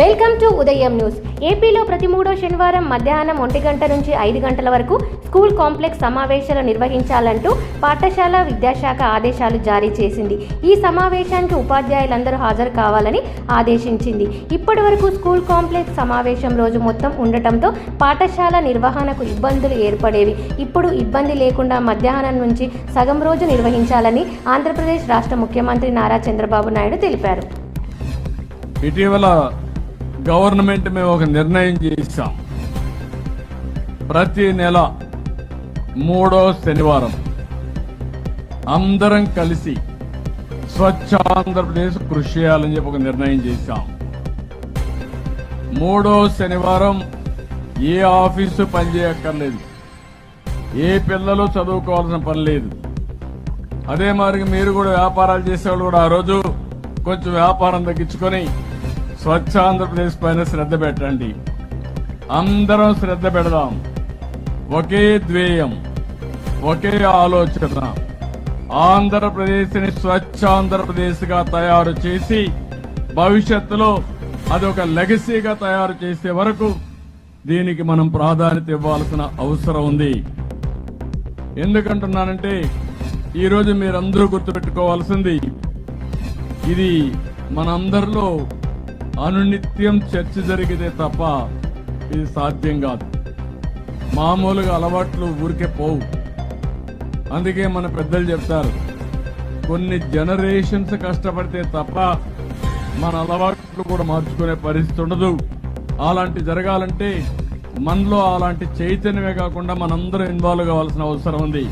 Welcome to ఉదయం news. ఏపీలో ప్రతి మూడో శనివారం మధ్యాహ్నం ఒంటి గంట నుంచి ఐదు గంటల వరకు స్కూల్ కాంప్లెక్స్ సమావేశాలు నిర్వహించాలంటూ పాఠశాల విద్యాశాఖ ఆదేశాలు జారీ చేసింది. ఈ సమావేశానికి ఉపాధ్యాయులందరూ హాజరు కావాలని ఆదేశించింది. ఇప్పటి వరకు స్కూల్ కాంప్లెక్స్ సమావేశం రోజు మొత్తం ఉండటంతో పాఠశాల నిర్వహణకు ఇబ్బందులు ఏర్పడేవి. ఇప్పుడు ఇబ్బంది లేకుండా మధ్యాహ్నం నుంచి సగం రోజు నిర్వహించాలని ఆంధ్రప్రదేశ్ రాష్ట్ర ముఖ్యమంత్రి నారా చంద్రబాబు నాయుడు తెలిపారు. ఇటీవల గవర్నమెంట్ మేము ఒక నిర్ణయం చేశాం. ప్రతి నెల మూడో శనివారం అందరం కలిసి స్వచ్ఛ ఆంధ్రప్రదేశ్ కృషి చేయాలని చెప్పి ఒక నిర్ణయం చేశాం. మూడో శనివారం ఏ ఆఫీసు పనిచేయక్కర్లేదు ఏ పిల్లలు చదువుకోవాల్సిన పని లేదు. అదే మరి మీరు కూడా వ్యాపారాలు చేసేవాళ్ళు కూడా ఆ రోజు కొంచెం వ్యాపారం తగ్గించుకొని స్వచ్ఛ ఆంధ్రప్రదేశ్ పైన శ్రద్ధ పెట్టండి. అందరం శ్రద్ధ పెడదాం. ఒకే ధ్యేయం ఒకే ఆలోచన. ఆంధ్రప్రదేశ్ని స్వచ్ఛ ఆంధ్రప్రదేశ్గా తయారు చేసి భవిష్యత్తులో అది ఒక లెగసీగా తయారు చేసే వరకు దీనికి మనం ప్రాధాన్యత ఇవ్వాల్సిన అవసరం ఉంది. ఎందుకంటున్నానంటే ఈరోజు మీరందరూ గుర్తుపెట్టుకోవాల్సింది ఇది మనందరిలో అనునిత్యం చర్చ జరిగితే తప్ప ఇది సాధ్యం కాదు. మామూలుగా అలవాట్లు ఊరికే పోవు. అందుకే మన పెద్దలు చెప్తారు కొన్ని జనరేషన్స్ కష్టపడితే తప్ప మన అలవాట్లు కూడా మార్చుకునే పరిస్థితి ఉండదు. అలాంటి జరగాలంటే మనలో అలాంటి చైతన్యమే కాకుండా మనందరం ఇన్వాల్వ్ కావాల్సిన అవసరం ఉంది.